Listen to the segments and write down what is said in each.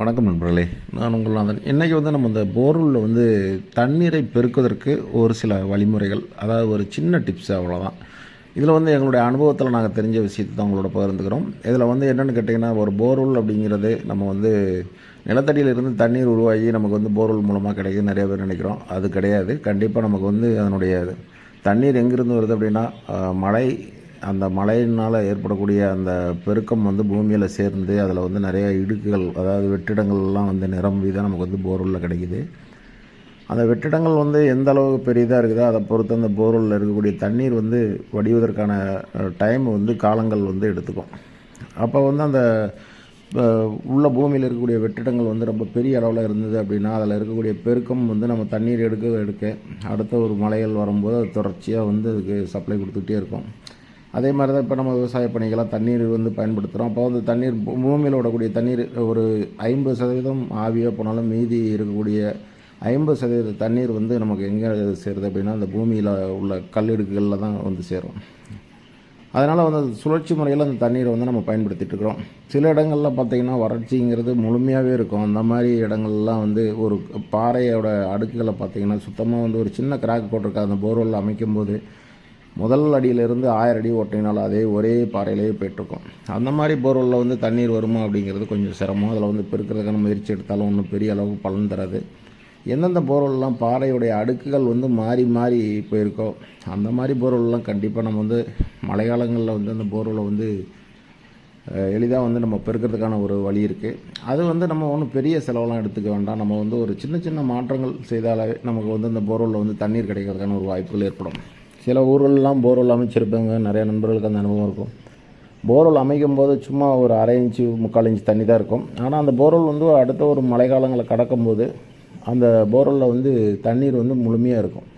வணக்கம் நண்பர்களே. நான் உங்கள் நாதன். இன்றைக்கி வந்து நம்ம இந்த போர்வெல்லில் வந்து தண்ணீரை பெருக்குவதற்கு ஒரு சில வழிமுறைகள் அதாவது ஒரு சின்ன டிப்ஸ் அவ்வளோதான் இதில் வந்து எங்களுடைய அனுபவத்தில் நாங்கள் தெரிஞ்ச விஷயத்தை தான் உங்களோட பகிர்ந்துக்கிறோம். இதில் வந்து என்னென்னு கேட்டிங்கன்னா ஒரு போர்வெல் அப்படிங்கிறது நம்ம வந்து நிலத்தடியிலிருந்து தண்ணீர் உருவாகி நமக்கு வந்து போர்வெல் மூலமாக கிடைக்குது நிறைய பேர் நினைக்கிறோம். அது கிடையாது. கண்டிப்பாக நமக்கு வந்து அதனுடைய தண்ணீர் எங்கேருந்து வருது அப்படின்னா மழை அந்த மழையினால் ஏற்படக்கூடிய அந்த பெருக்கம் வந்து பூமியில் சேர்ந்து அதில் வந்து நிறைய இடுக்குகள் அதாவது வெற்றிடங்கள்லாம் வந்து நிரம்பி தான் நமக்கு வந்து போர்வெல்லில் கிடைக்குது. அந்த வெற்றிடங்கள் வந்து எந்த அளவுக்கு பெரியதாக இருக்குதோ அதை பொறுத்து அந்த போர்வெல்லில் இருக்கக்கூடிய தண்ணீர் வந்து வடிவதற்கான டைம் வந்து காலங்கள் வந்து எடுத்துக்கும். அப்போ வந்து அந்த உள்ள பூமியில் இருக்கக்கூடிய வெற்றிடங்கள் வந்து ரொம்ப பெரிய அளவில் இருந்தது அப்படின்னா அதில் இருக்கக்கூடிய பெருக்கம் வந்து நம்ம தண்ணீர் எடுக்க எடுக்க அடுத்த ஒரு மலைகள் வரும்போது அது தொடர்ச்சியாக வந்து அதுக்கு சப்ளை கொடுத்துக்கிட்டே இருக்கும். அதே மாதிரி தான் இப்போ நம்ம விவசாய பணிகளாக தண்ணீர் வந்து பயன்படுத்துகிறோம். அப்போ வந்து தண்ணீர் பூமியில் விடக்கூடிய தண்ணீர் ஒரு ஐம்பது சதவீதம் ஆவியாக போனாலும் மீதி இருக்கக்கூடிய ஐம்பது சதவீத தண்ணீர் வந்து நமக்கு எங்கே சேருது அப்படின்னா அந்த பூமியில் உள்ள கல்லிடுக்குகளில் தான் வந்து சேரும். அதனால் வந்து சுழற்சி முறையில் அந்த தண்ணீரை வந்து நம்ம பயன்படுத்திட்டு இருக்கிறோம். சில இடங்களில் பார்த்திங்கன்னா வறட்சிங்கிறது முழுமையாகவே இருக்கும். அந்த மாதிரி இடங்கள்லாம் வந்து ஒரு பாறையோட அடுக்குகளை பார்த்திங்கன்னா சுத்தமாக வந்து ஒரு சின்ன கிராக் போட்டிருக்க அந்த போர்வெல் அமைக்கும் போது முதல் அடியிலேருந்து ஆயிரம் அடி ஓட்டினாலும் அதே ஒரே பாறையிலேயே போயிட்டுருக்கோம். அந்த மாதிரி போர்வெல்லில் வந்து தண்ணீர் வருமா அப்படிங்கிறது கொஞ்சம் சிரமம். அதில் வந்து பெருக்கிறதுக்கான முயற்சி எடுத்தாலும் ஒன்றும் பெரிய அளவுக்கு பலன் தராது. எந்தெந்த போர்வெல்லாம் பாறையுடைய அடுக்குகள் வந்து மாறி மாறி போயிருக்கோ அந்த மாதிரி போர்வெல்லாம் கண்டிப்பாக நம்ம வந்து மழைக்காலங்களில் வந்து அந்த போர்வெலை வந்து எளிதாக வந்து நம்ம பெருக்கிறதுக்கான ஒரு வழி இருக்குது அது வந்து நம்ம ஒன்றும் பெரிய செலவெல்லாம் எடுத்துக்க வேண்டாம். நம்ம வந்து ஒரு சின்ன சின்ன மாற்றங்கள் செய்தாலே நமக்கு வந்து அந்த போர்வெலில் வந்து தண்ணீர் கிடைக்கிறதுக்கான ஒரு வாய்ப்புகள் ஏற்படும். சில ஊர்கள்லாம் போர்வெல் அமைச்சிருப்பாங்க. நிறைய நண்பர்களுக்கு அந்த அனுபவம் இருக்கும். போர்வெல் அமைக்கும் போது சும்மா ஒரு அரை இன்ச்சு முக்கால் இன்ச்சு தண்ணி தான் இருக்கும். ஆனால் அந்த போர்வெல் வந்து அடுத்த ஒரு மழைக்காலங்களை கடக்கும்போது அந்த போர்வெல்லில் வந்து தண்ணீர் வந்து முழுமையாக இருக்கும்.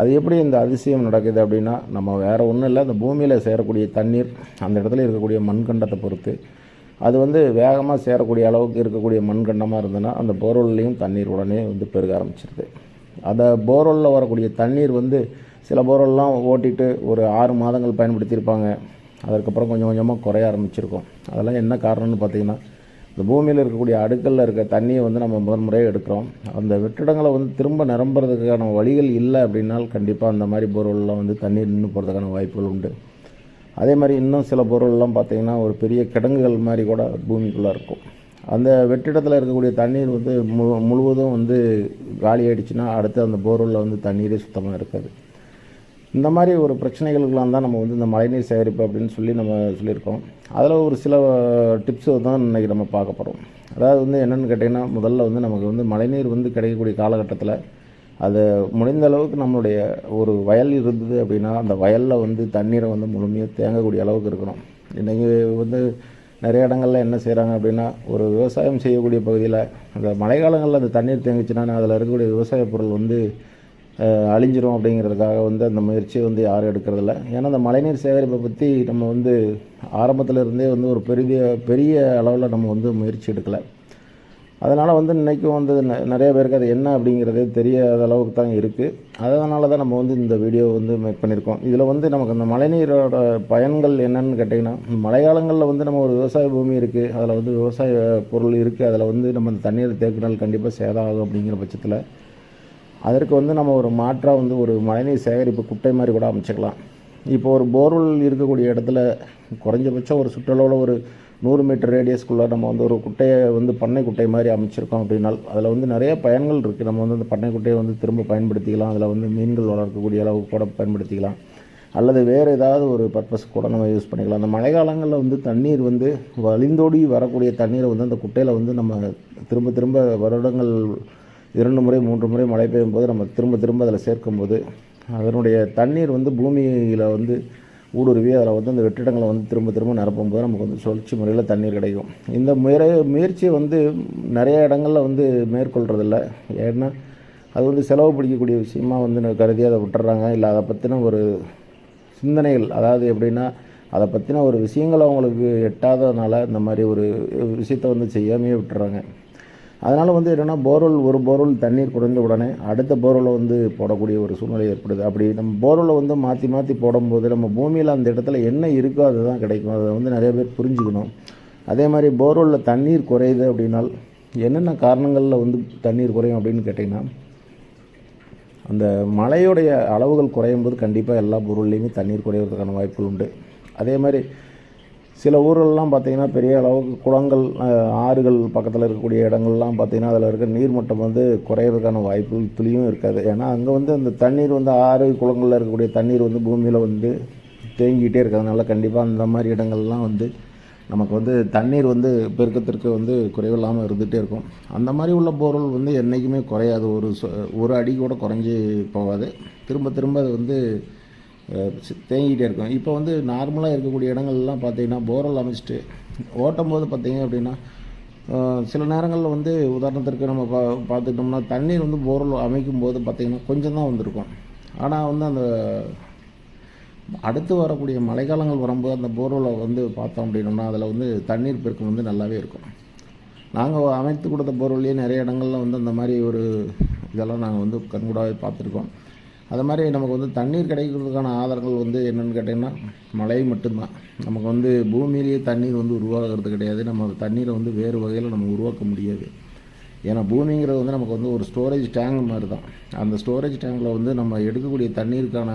அது எப்படி இந்த அதிசயம் நடக்குது அப்படின்னா நம்ம வேறு ஒன்றும் இல்லை. அந்த பூமியில் சேரக்கூடிய தண்ணீர் அந்த இடத்துல இருக்கக்கூடிய மண்கண்டத்தை பொறுத்து அது வந்து வேகமாக சேரக்கூடிய அளவுக்கு இருக்கக்கூடிய மண்கண்டமாக இருந்ததுன்னா அந்த போர்வெல்லையும் தண்ணீர் உடனே வந்து பெருக ஆரம்பிச்சிருது. அந்த போர்வெல்லில் வரக்கூடிய தண்ணீர் வந்து சில பொருள்லாம் ஓட்டிட்டு ஒரு ஆறு மாதங்கள் பயன்படுத்தியிருப்பாங்க. அதற்கப்புறம் கொஞ்சம் கொஞ்சமாக குறைய ஆரம்பிச்சிருக்கும். அதெல்லாம் என்ன காரணம்னு பார்த்தீங்கன்னா இந்த பூமியில் இருக்கக்கூடிய அடுக்கல்ல இருக்க தண்ணியை வந்து நம்ம முதல் முறையாக எடுக்கிறோம். அந்த வெற்றிடங்களை வந்து திரும்ப நிரம்புறதுக்கான வழிகள் இல்லை அப்படின்னால் கண்டிப்பாக அந்த மாதிரி போர்வெல்லாம் வந்து தண்ணீர் நின்று போகிறதுக்கான வாய்ப்புகள் உண்டு. அதே மாதிரி இன்னும் சில பொருள்லாம் பார்த்திங்கன்னா ஒரு பெரிய கிடங்குகள் மாதிரி கூட பூமிக்குள்ளே இருக்கும். அந்த வெற்றிடத்தில் இருக்கக்கூடிய தண்ணீர் வந்து மு முழுவதும் வந்து காலி ஆயிடுச்சுன்னா அடுத்து அந்த போர்வெல்லில் வந்து தண்ணீரே சுத்தமாக இருக்காது. இந்த மாதிரி ஒரு பிரச்சனைகளுக்கெல்லாம் தான் நம்ம வந்து இந்த மழைநீர் சேகரிப்பு அப்படின்னு சொல்லி நம்ம சொல்லியிருக்கோம். அதில் ஒரு சில டிப்ஸு தான் இன்றைக்கி நம்ம பார்க்க போகிறோம் அதாவது வந்து என்னென்னு கேட்டிங்கன்னா முதல்ல வந்து நமக்கு வந்து மழைநீர் வந்து கிடைக்கக்கூடிய காலகட்டத்தில் அது முடிந்த அளவுக்கு நம்மளுடைய ஒரு வயல் இருந்தது அப்படின்னா அந்த வயலில் வந்து தண்ணீரை வந்து முழுமையாக தேங்கக்கூடிய அளவுக்கு இருக்கணும். இன்றைக்கி வந்து நிறைய இடங்கள்ல என்ன செய்கிறாங்க அப்படின்னா ஒரு விவசாயம் செய்யக்கூடிய பகுதியில் அந்த மழைக்காலங்களில் அந்த தண்ணீர் தேங்குச்சுன்னா அதில் இருக்கக்கூடிய விவசாய பொருள் வந்து அழிஞ்சிரும் அப்படிங்கிறதுக்காக வந்து அந்த முயற்சியை வந்து யாரும் எடுக்கிறதில்ல. ஏன்னா அந்த மழைநீர் சேகரிப்பை பற்றி நம்ம வந்து ஆரம்பத்தில் இருந்தே வந்து ஒரு பெரிய பெரிய அளவில் நம்ம வந்து முயற்சி எடுக்கலை. அதனால் வந்து இன்றைக்கும் வந்து நெ- நிறைய பேருக்கு அது என்ன அப்படிங்கிறதே தெரியாத அளவுக்கு தான் இருக்குது அதனால தான் நம்ம வந்து இந்த வீடியோ வந்து மேக் பண்ணியிருக்கோம். இதில் வந்து நமக்கு அந்த மழைநீரோட பயன்கள் என்னன்னு கேட்டிங்கன்னா மழைக்காலங்களில் வந்து நம்ம ஒரு விவசாய பூமி இருக்குது அதில் வந்து விவசாய பொருள் இருக்குது அதில் வந்து நம்ம அந்த தண்ணீரை தேக்கினால் கண்டிப்பாக சேதம் ஆகும் அப்படிங்கிற பட்சத்தில் அதற்கு வந்து நம்ம ஒரு மாற்றாக வந்து ஒரு மழைநீர் சேகரிப்பு குட்டை மாதிரி கூட அமைச்சிக்கலாம். இப்போ ஒரு போர்வெல் இருக்கக்கூடிய இடத்துல குறைஞ்சபட்சம் ஒரு சுற்றளவில் ஒரு நூறு மீட்டர் ரேடியஸ்க்குள்ளே நம்ம வந்து ஒரு குட்டையை வந்து பண்ணை குட்டை மாதிரி அமைச்சிருக்கோம் அப்படின்னால் அதில் வந்து நிறைய பயன்கள் இருக்குது நம்ம வந்து அந்த பண்ணை குட்டையை வந்து திரும்ப பயன்படுத்திக்கலாம். அதில் வந்து மீன்கள் வளர்க்கக்கூடிய அளவுக்கு கூட பயன்படுத்திக்கலாம். அல்லது வேறு ஏதாவது ஒரு பர்பஸ் கூட நம்ம யூஸ் பண்ணிக்கலாம். அந்த மழைக்காலங்களில் வந்து தண்ணீர் வந்து வழிந்தோடி வரக்கூடிய தண்ணீரை வந்து அந்த குட்டையில் வந்து நம்ம திரும்ப திரும்ப வருடங்கள் இரண்டு முறை மூன்று முறை மழை பெய்யும் போது நம்ம திரும்ப திரும்ப அதில் சேர்க்கும்போது அதனுடைய தண்ணீர் வந்து பூமியில் வந்து ஊடுருவி அதில் வந்து அந்த வெற்றிடங்களை வந்து திரும்ப திரும்ப நிரப்பும் போது நமக்கு வந்து சுழற்சி முறையில் தண்ணீர் கிடைக்கும். இந்த முயற முயற்சியை வந்து நிறைய இடங்களில் வந்து மேற்கொள்கிறதில்ல ஏன்னா அது வந்து செலவு பிடிக்கக்கூடிய விஷயமா வந்து கருதி அதை விட்டுறாங்க. இல்லை அதை பற்றின ஒரு சிந்தனைகள் அதாவது எப்படின்னா அதை பற்றின ஒரு விஷயங்கள் அவங்களுக்கு எட்டாததுனால இந்த மாதிரி ஒரு விஷயத்தை வந்து செய்யாமையே விட்டுறாங்க. அதனால் வந்து என்னென்னா போர்வெல் ஒரு போர்வெல் தண்ணீர் குறைந்த உடனே அடுத்த போர்வெலை வந்து போடக்கூடிய ஒரு சூழ்நிலை ஏற்படுது. அப்படி நம்ம போர்வெலை வந்து மாற்றி மாற்றி போடும்போது நம்ம பூமியில் அந்த இடத்துல என்ன இருக்கோ அதுதான் கிடைக்கும். அதை வந்து நிறைய பேர் புரிஞ்சுக்கணும். அதே மாதிரி போர்வெல்லில் தண்ணீர் குறையுது அப்படின்னால் என்னென்ன காரணங்களில் வந்து தண்ணீர் குறையும் அப்படின்னு கேட்டிங்கன்னா அந்த மழையுடைய அளவுகள் குறையும் போது கண்டிப்பாக எல்லா பொருள்லேயுமே தண்ணீர் குறையிறதுக்கான வாய்ப்புகள் உண்டு. அதே மாதிரி சில ஊர்கள்லாம் பார்த்திங்கன்னா பெரிய அளவுக்கு குளங்கள் ஆறுகள் பக்கத்தில் இருக்கக்கூடிய இடங்கள்லாம் பார்த்திங்கன்னா அதில் இருக்க நீர்மட்டம் வந்து குறையிறதுக்கான வாய்ப்பு துளியும் இருக்காது. ஏன்னா அங்கே வந்து அந்த தண்ணீர் வந்து ஆறு குளங்களில் இருக்கக்கூடிய தண்ணீர் வந்து பூமியில் வந்து தேங்கிக்கிட்டே இருக்கிறதுனால கண்டிப்பாக அந்த மாதிரி இடங்கள்லாம் வந்து நமக்கு வந்து தண்ணீர் வந்து பெருக்கத்திற்கு வந்து குறைவில்லாமல் இருந்துகிட்டே இருக்கும். அந்த மாதிரி உள்ள போர்வெல் வந்து என்றைக்குமே குறையாது. ஒரு ஒரு அடி கூட குறைஞ்சி போகாது. திரும்ப திரும்ப அது வந்து தேங்கிட்டே இருக்கும். இப்போ வந்து நார்மலாக இருக்கக்கூடிய இடங்கள்லாம் பார்த்தீங்கன்னா போரல் அமைச்சிட்டு ஓட்டும் போது பார்த்தீங்க அப்படின்னா சில நேரங்களில் வந்து உதாரணத்திற்கு நம்ம பா பார்த்துக்கிட்டோம்னா தண்ணீர் வந்து போரல் அமைக்கும் போது பார்த்திங்கன்னா கொஞ்சம் தான் வந்திருக்கும். ஆனால் வந்து அந்த அடுத்து வரக்கூடிய மழைக்காலங்கள் வரும்போது அந்த போர்வெலை வந்து பார்த்தோம் அப்படின்னோம்னா அதில் வந்து தண்ணீர் பெருக்கம் வந்து நல்லாவே இருக்கும். நாங்கள் அமைத்து கொடுத்த போர்வெல்லையே நிறைய இடங்கள்ல வந்து அந்த மாதிரி ஒரு இதெல்லாம் நாங்கள் வந்து கண்கூடாகவே பார்த்துருக்கோம். அது மாதிரி நமக்கு வந்து தண்ணீர் கிடைக்கிறதுக்கான ஆதாரங்கள் வந்து என்னென்னு கேட்டிங்கன்னா மழை மட்டும்தான். நமக்கு வந்து பூமியிலேயே தண்ணீர் வந்து உருவாகிறது கிடையாது. நம்ம தண்ணீரை வந்து வேறு வகையில் நம்ம உருவாக்க முடியாது. ஏன்னா பூமிங்கிறது வந்து நமக்கு வந்து ஒரு ஸ்டோரேஜ் டேங்க் மாதிரி தான் அந்த ஸ்டோரேஜ் டேங்கில் வந்து நம்ம எடுக்கக்கூடிய தண்ணீருக்கான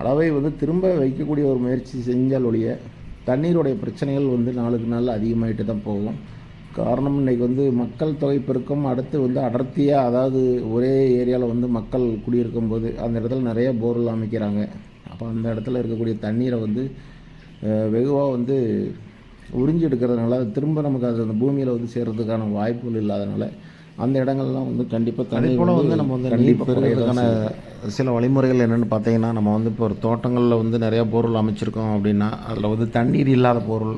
அளவை வந்து திரும்ப வைக்கக்கூடிய ஒரு முயற்சி செஞ்சால் ஒழிய தண்ணீருடைய பிரச்சனைகள் வந்து நாளுக்கு நாள் அதிகமாகிட்டு தான் போகும். காரணம் இன்றைக்கி வந்து மக்கள் தொகை பெருக்கம் அடுத்து வந்து அடர்த்தியாக அதாவது ஒரே ஏரியாவில் வந்து மக்கள் குடியிருக்கும் போது அந்த இடத்துல நிறைய போர்வெல் அமைக்கிறாங்க. அப்போ அந்த இடத்துல இருக்கக்கூடிய தண்ணீரை வந்து வெகுவாக வந்து உறிஞ்சி எடுக்கிறதுனால அது திரும்ப நமக்கு அது அந்த பூமியில் வந்து சேர்கிறதுக்கான வாய்ப்புகள் இல்லாதனால அந்த இடங்கள்லாம் வந்து கண்டிப்பாக தண்ணி போல் வந்து நம்ம வந்து நீர் பெறுவதற்கான சில வழிமுறைகள் என்னென்னு பார்த்தீங்கன்னா நம்ம வந்து இப்போ ஒரு தோட்டங்களில் வந்து நிறையா பொருள் அமைச்சிருக்கோம் அப்படின்னா அதில் வந்து தண்ணீர் இல்லாத பொருள்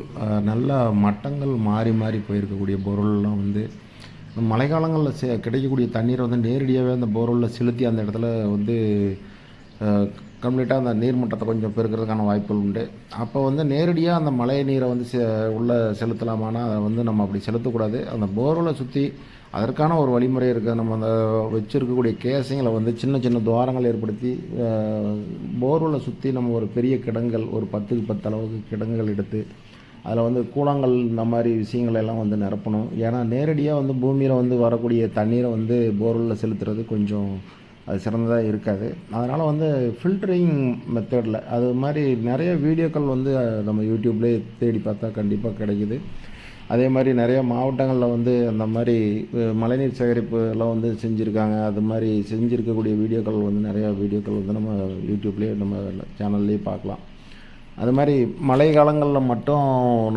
நல்ல மட்டங்கள் மாறி மாறி போயிருக்கக்கூடிய பொருள்லாம் வந்து மழைக்காலங்களில் செ கிடைக்கக்கூடிய தண்ணீரை வந்து நேரடியாகவே அந்த போர்வெல்லில் செலுத்தி அந்த இடத்துல வந்து கம்ப்ளீட்டாக அந்த நீர்மட்டத்தை கொஞ்சம் பெருக்கிறதுக்கான வாய்ப்புகள் உண்டு. அப்போ வந்து நேரடியாக அந்த மழை நீரை வந்து செ உள்ளே செலுத்தலாமானா அதை வந்து நம்ம அப்படி செலுத்தக்கூடாது. அந்த போர்வெலை சுற்றி அதற்கான ஒரு வழிமுறை இருக்குது நம்ம அந்த வச்சுருக்கக்கூடிய கேசிங்களை வந்து சின்ன சின்ன துவாரங்கள் ஏற்படுத்தி போர்வெலை சுற்றி நம்ம ஒரு பெரிய கிடங்கள் ஒரு பத்துக்கு பத்து அளவுக்கு கிடங்குகள் எடுத்து அதில் வந்து கூழாங்கல் இந்த மாதிரி விஷயங்கள் எல்லாம் வந்து நிரப்பணும். ஏன்னா நேரடியாக வந்து பூமியில் வந்து வரக்கூடிய தண்ணீரை வந்து போர்வெல்லில் செலுத்துறது கொஞ்சம் அது சிறந்ததாக இருக்காது. அதனால் வந்து ஃபில்டரிங் மெத்தடில் அது மாதிரி நிறைய வீடியோக்கள் வந்து நம்ம யூடியூப்லேயே தேடி பார்த்தா கண்டிப்பாக கிடைக்குது. அதே மாதிரி நிறைய மாவட்டங்களில் வந்து அந்த மாதிரி மழைநீர் சேகரிப்பு எல்லாம் வந்து செஞ்சுருக்காங்க. அது மாதிரி செஞ்சுருக்கக்கூடிய வீடியோக்கள் வந்து நிறையா வீடியோக்கள் வந்து நம்ம யூடியூப்லேயே நம்ம சேனல்லேயே பார்க்கலாம். அது மாதிரி மழை காலங்களில் மட்டும்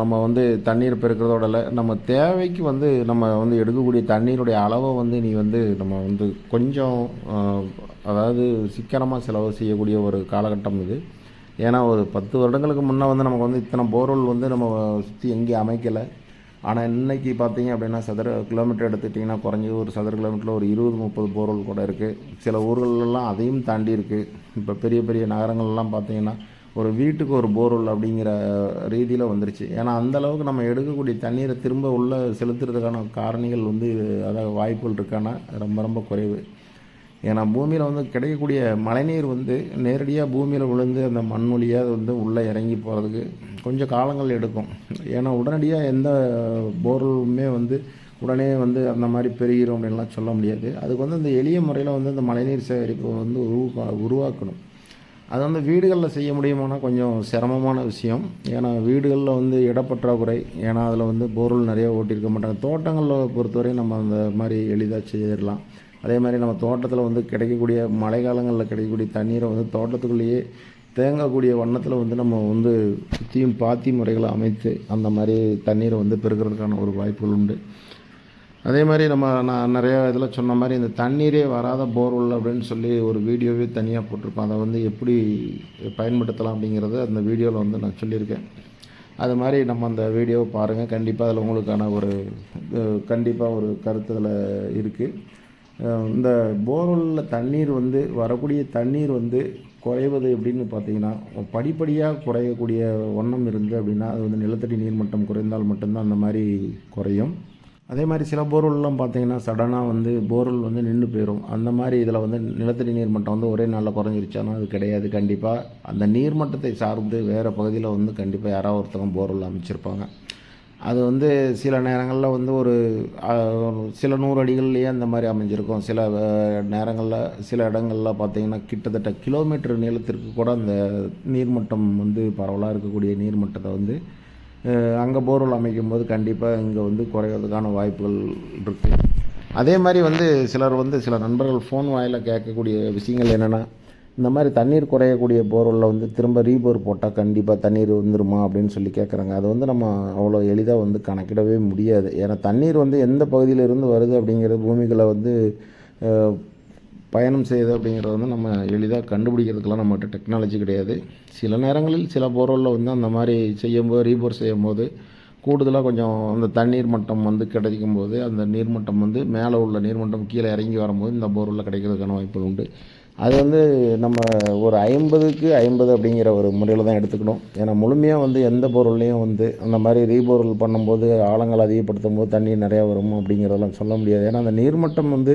நம்ம வந்து தண்ணீர் பெருக்கிறதோட இல்லை நம்ம தேவைக்கு வந்து நம்ம வந்து எடுக்கக்கூடிய தண்ணீருடைய அளவை வந்து நீ வந்து நம்ம வந்து கொஞ்சம் அதாவது சிக்கனமாக செலவு செய்யக்கூடிய ஒரு காலகட்டம் இது. ஏன்னா ஒரு பத்து வருடங்களுக்கு முன்னே வந்து நமக்கு வந்து இத்தனை போர்வெல் வந்து நம்ம சுற்றி எங்கேயும் அமைக்கலை. ஆனால் இன்றைக்கி பார்த்தீங்க அப்படின்னா சதுர கிலோமீட்டர் எடுத்துட்டிங்கன்னா குறைஞ்சி ஒரு சதுர கிலோமீட்டரில் ஒரு இருபது முப்பது போர்வெல் கூட இருக்குது சில ஊர்களெல்லாம் அதையும் தாண்டி இருக்குது இப்போ பெரிய பெரிய நகரங்கள்லாம் பார்த்தீங்கன்னா ஒரு வீட்டுக்கு ஒரு போர்வெல் அப்படிங்கிற ரீதியில் வந்துருச்சு. ஏன்னா அந்த அளவுக்கு நம்ம எடுக்கக்கூடிய தண்ணீரை திரும்ப உள்ளே செலுத்துறதுக்கான காரணிகள் வந்து அதாவது வாய்ப்புகள் இருக்கான ரொம்ப ரொம்ப குறைவு. ஏன்னா பூமியில் வந்து கிடைக்கக்கூடிய மழைநீர் வந்து நேரடியாக பூமியில் விழுந்து அந்த மண் வழியாக வந்து உள்ளே இறங்கி போகிறதுக்கு கொஞ்சம் காலங்கள் எடுக்கும். ஏன்னா உடனடியாக எந்த போர்லுமே வந்து உடனே வந்து அந்த மாதிரி பெருகிறோம் அப்படின்லாம் சொல்ல முடியாது. அதுக்கு வந்து அந்த எளிய முறையில் வந்து அந்த மழைநீர் சேகரிப்பு வந்து உருவா உருவாக்கணும். அது வந்து வீடுகளில் செய்ய முடியுமானா கொஞ்சம் சிரமமான விஷயம். ஏன்னா வீடுகளில் வந்து இடப்பற்றாக்குறை ஏன்னா அதில் வந்து போர்வெல் நிறையா ஓட்டியிருக்க மாட்டாங்க. தோட்டங்களில் பொறுத்தவரை நம்ம அந்த மாதிரி எளிதாக செய்திடலாம் அதே மாதிரி நம்ம தோட்டத்தில் வந்து கிடைக்கக்கூடிய மழை காலங்களில் கிடைக்கக்கூடிய தண்ணீரை வந்து தோட்டத்துக்குள்ளேயே தேங்கக்கூடிய வண்ணத்தில் வந்து நம்ம வந்து சுற்றியும் பாத்தி முறைகளை அமைத்து அந்த மாதிரி தண்ணீரை வந்து பெருக்கிறதுக்கான ஒரு வாய்ப்புகள் உண்டு. அதே மாதிரி நம்ம நான் நிறையா இதில் சொன்ன மாதிரி இந்த தண்ணீரே வராத போர்வெல் அப்படின்னு சொல்லி ஒரு வீடியோவே தனியாக போட்டிருப்பேன் அதை வந்து எப்படி பயன்படுத்தலாம் அப்படிங்கிறத அந்த வீடியோவில் வந்து நான் சொல்லியிருக்கேன். அது மாதிரி நம்ம அந்த வீடியோவை பாருங்கள் கண்டிப்பாக அதில் உங்களுக்கான ஒரு கண்டிப்பாக ஒரு கருத்து அதில் இருக்குது இந்த போர்வெல்லில் தண்ணீர் வந்து வரக்கூடிய தண்ணீர் வந்து குறைவது எப்படின்னு பார்த்தீங்கன்னா படிப்படியாக குறையக்கூடிய வண்ணம் இருந்து அப்படின்னா அது வந்து நிலத்தடி நீர்மட்டம் குறைந்தால் மட்டும்தான் அந்த மாதிரி குறையும். அதே மாதிரி சில போர்வெல்லாம் பார்த்தீங்கன்னா சடனாக வந்து போர்வெல் வந்து நின்று போயிடும் அந்த மாதிரி இதில் வந்து நிலத்தடி நீர்மட்டம் வந்து ஒரே நாளில் குறைஞ்சிருச்சானா அது கிடையாது. கண்டிப்பாக அந்த நீர்மட்டத்தை சார்ந்து வேறு பகுதியில் வந்து கண்டிப்பாக யாராவது ஒருத்தவங்க போர்வெல் அமைச்சிருப்பாங்க. அது வந்து சில நேரங்களில் வந்து ஒரு சில நூறு அடிகள்லேயே அந்த மாதிரி அமைஞ்சிருக்கும். சில நேரங்களில் சில இடங்களில் பார்த்தீங்கன்னா கிட்டத்தட்ட கிலோமீட்டர் நீளத்திற்கு கூட அந்த நீர்மட்டம் வந்து பரவலாக இருக்கக்கூடிய நீர்மட்டத்தை வந்து அங்கே போர்வெல் அமைக்கும் போது கண்டிப்பாக இங்கே வந்து குறைவதற்கான வாய்ப்புகள் இருக்குது அதே மாதிரி வந்து சிலர் வந்து சில நண்பர்கள் ஃபோன் வாயில் கேட்கக்கூடிய விஷயங்கள் என்னென்னா இந்த மாதிரி தண்ணீர் குறையக்கூடிய போர்வெல்ல வந்து திரும்ப ரீபோர் போட்டால் கண்டிப்பாக தண்ணீர் வந்துருமா அப்படின்னு சொல்லி கேட்குறாங்க அது வந்து நம்ம அவ்வளோ எளிதாக வந்து கணக்கிடவே முடியாது. ஏன்னா தண்ணீர் வந்து எந்த பகுதியிலிருந்து வருது அப்படிங்கிறது பூமிகளை வந்து பயணம் செய்யுது அப்படிங்கிறத வந்து நம்ம எளிதாக கண்டுபிடிக்கிறதுக்கெலாம் நம்மகிட்ட டெக்னாலஜி கிடையாது. சில நேரங்களில் சில போர்வெல்ல வந்து அந்த மாதிரி செய்யும்போது ரீபோர் செய்யும்போது கூடுதலாக கொஞ்சம் அந்த தண்ணீர் மட்டம் வந்து கிடைக்கும் போது அந்த நீர்மட்டம் வந்து மேலே உள்ள நீர்மட்டம் கீழே இறங்கி வரும்போது இந்த போர்வெல்ல கிடைக்கிறதுக்கான வாய்ப்புகள் உண்டு. அது வந்து நம்ம ஒரு ஐம்பதுக்கு ஐம்பது அப்படிங்கிற ஒரு முறையில் தான் எடுத்துக்கணும். ஏன்னா முழுமையாக வந்து எந்த பொருள்லையும் வந்து அந்த மாதிரி ரீபோரல் பண்ணும்போது ஆழங்கள் அதிகப்படுத்தும் போது தண்ணி நிறையா வரும் அப்படிங்கிறதெல்லாம் சொல்ல முடியாது. ஏன்னா அந்த நீர்மட்டம் வந்து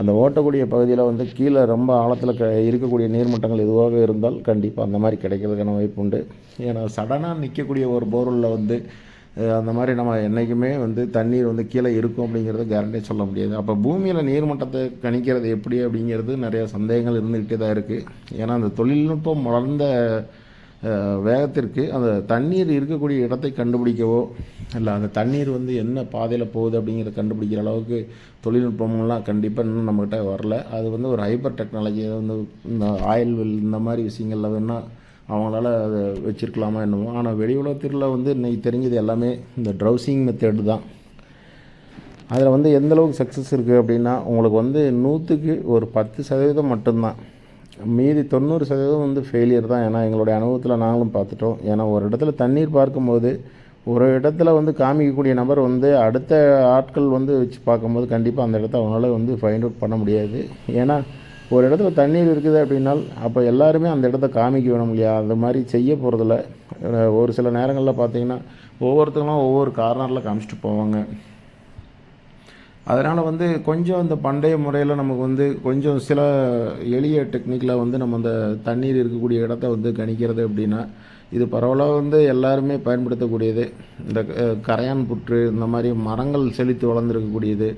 அந்த ஓட்டக்கூடிய பகுதியில் வந்து கீழே ரொம்ப ஆழத்தில் க இருக்கக்கூடிய நீர்மட்டங்கள் எதுவாக இருந்தால் கண்டிப்பாக அந்த மாதிரி கிடைக்கிறதுக்கான வாய்ப்பு உண்டு. ஏன்னா சடனாக நிற்கக்கூடிய ஒரு போர்வெல்ல வந்து அந்த மாதிரி நம்ம என்றைக்குமே வந்து தண்ணீர் வந்து கீழே இருக்கும் அப்படிங்கிறது கேரண்டி சொல்ல முடியாது. அப்போ பூமியில் நீர்மட்டத்தை கணிக்கிறது எப்படி அப்படிங்கிறது நிறைய சந்தேகங்கள் இருந்துக்கிட்டே தான் இருக்குது ஏன்னா அந்த தொழில்நுட்பம் வளர்ந்த வேகத்திற்கு அந்த தண்ணீர் இருக்கக்கூடிய இடத்தை கண்டுபிடிக்கவோ இல்லை அந்த தண்ணீர் வந்து என்ன பாதையில் போகுது அப்படிங்கிறத கண்டுபிடிக்கிற அளவுக்கு தொழில்நுட்பம்லாம் கண்டிப்பாக இன்னும் நம்மக்கிட்ட வரல. அது வந்து ஒரு ஹைப்பர் டெக்னாலஜி வந்து இந்த ஆயில் வெல் இந்த மாதிரி விஷயங்களில் வேணால் அவங்களால அதை வச்சிருக்கலாமா என்னமோ. ஆனால் வெளி உலகத்தில் வந்து இன்னைக்கு தெரிஞ்சது எல்லாமே இந்த ட்ரௌசிங் மெத்தேடு தான். அதில் வந்து எந்தளவுக்கு சக்ஸஸ் இருக்குது அப்படின்னா உங்களுக்கு வந்து நூற்றுக்கு ஒரு பத்து சதவீதம் மட்டும்தான். மீதி தொண்ணூறு சதவீதம் வந்து ஃபெயிலியர் தான். ஏன்னா எங்களுடைய அனுபவத்தில் நாங்களும் பார்த்துட்டோம். ஏன்னா ஒரு இடத்துல தண்ணீர் பார்க்கும்போது ஒரு இடத்துல வந்து காமிக்கக்கூடிய நபர் வந்து அடுத்த ஆட்கள் வந்து வச்சு பார்க்கும்போது கண்டிப்பாக அந்த இடத்த அவங்களால வந்து ஃபைண்ட் அவுட் பண்ண முடியாது. ஏன்னா ஒரு இடத்துல தண்ணீர் இருக்குது அப்படின்னால் அப்போ எல்லாருமே அந்த இடத்த காமிக்க வேணும் இல்லையா? அந்த மாதிரி செய்ய போகிறதில்ல ஒரு சில நேரங்களில் பார்த்தீங்கன்னா ஒவ்வொருத்தங்களும் ஒவ்வொரு கார்னரில் காமிச்சிட்டு போவாங்க. அதனால் வந்து கொஞ்சம் இந்த பண்டைய முறையில் நமக்கு வந்து கொஞ்சம் சில எளிய டெக்னிக்கில் வந்து நம்ம அந்த தண்ணீர் இருக்கக்கூடிய இடத்த வந்து கணிக்கிறது அப்படின்னா இது பரவலாக வந்து எல்லாருமே பயன்படுத்தக்கூடியது. இந்த கரையான் புற்று இந்த மாதிரி மரங்கள் செழித்து வளர்ந்துருக்கக்கூடியது.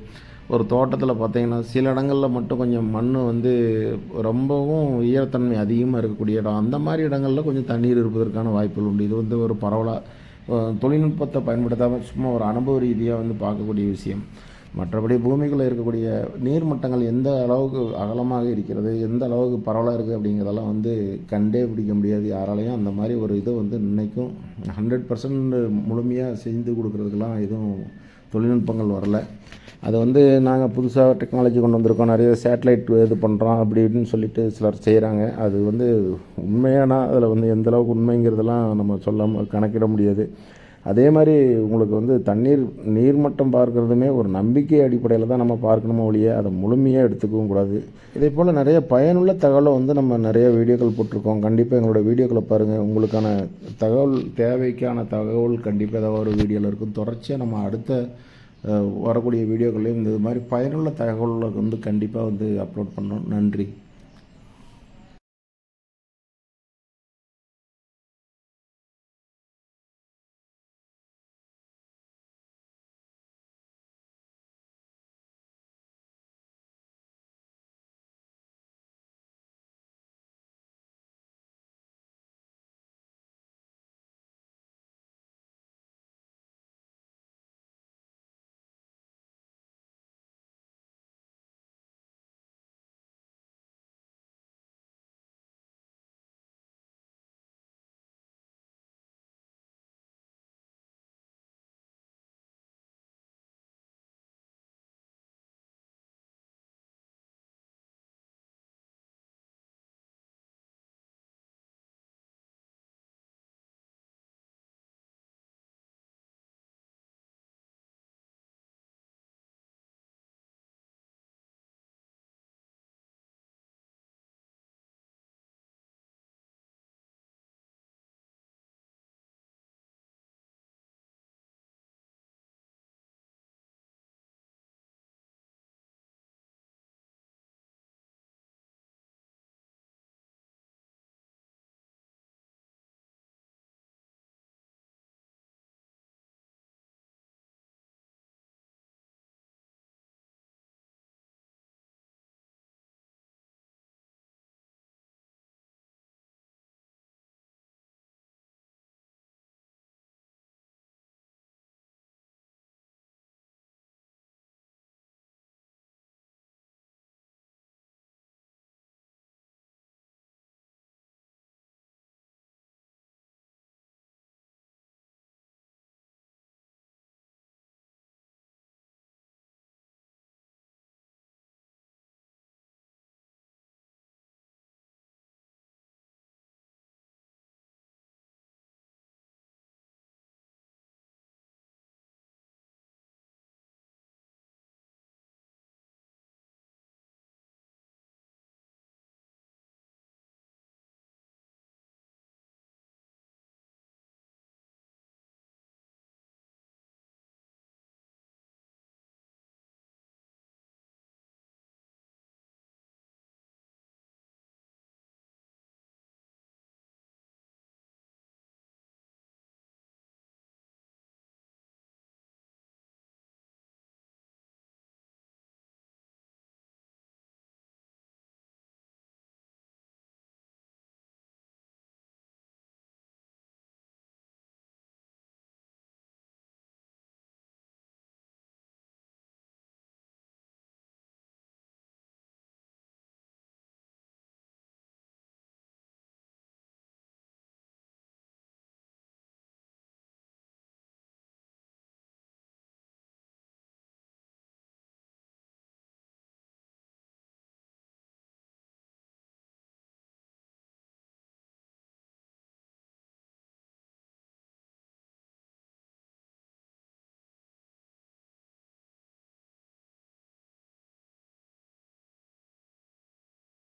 ஒரு தோட்டத்தில் பார்த்திங்கன்னா சில இடங்களில் மட்டும் கொஞ்சம் மண் வந்து ரொம்பவும் ஈரத்தன்மை அதிகமாக இருக்கக்கூடிய இடம். அந்த மாதிரி இடங்களில் கொஞ்சம் தண்ணீர் இருப்பதற்கான வாய்ப்புகள் உண்டு. இது வந்து ஒரு பரவலாக தொழில்நுட்பத்தை பயன்படுத்தாமல் சும்மா ஒரு அனுபவ ரீதியாக வந்து பார்க்கக்கூடிய விஷயம். மற்றபடி பூமிக்குள்ளே இருக்கக்கூடிய நீர்மட்டங்கள் எந்த அளவுக்கு அகலமாக இருக்கிறது எந்த அளவுக்கு பரவலாக இருக்குது அப்படிங்கிறதெல்லாம் வந்து கண்டே பிடிக்க முடியாது. யாராலையும் அந்த மாதிரி ஒரு இதை வந்து இன்னைக்கும் ஹண்ட்ரட் பர்சன்ட் முழுமையாக செஞ்சு கொடுக்குறதுக்கெல்லாம் எதுவும் தொழில்நுட்பங்கள் வரல. அதை வந்து நாங்கள் புதுசாக டெக்னாலஜி கொண்டு வந்திருக்கோம். நிறைய சேட்டலைட் இது பண்ணுறோம் அப்படி இப்படின்னு சொல்லிட்டு சிலர் செய்கிறாங்க அது வந்து உண்மையானா அதில் வந்து எந்த அளவுக்கு உண்மைங்கிறதெல்லாம் நம்ம சொல்ல கணக்கிட முடியாது. அதே மாதிரி உங்களுக்கு வந்து தண்ணீர் நீர்மட்டம் பார்க்குறதுமே ஒரு நம்பிக்கை அடிப்படையில் தான் நம்ம பார்க்கணுமோ ஒழிய அதை முழுமையாக எடுத்துக்கவும் கூடாது. இதே போல் நிறைய பயனுள்ள தகவலை வந்து நம்ம நிறைய வீடியோக்கள் போட்டிருக்கோம். கண்டிப்பாக எங்களோட வீடியோக்களை பாருங்கள் உங்களுக்கான தகவல் தேவைக்கான தகவல் கண்டிப்பாக ஏதாவது ஒரு வீடியோவில் இருக்கும். தொடர்ச்சியாக நம்ம அடுத்த வரக்கூடிய வீடியோக்களையும் இந்த மாதிரி பயனுள்ள தகவல்களை வந்து கண்டிப்பாக வந்து அப்லோட் பண்ணோம் நன்றி.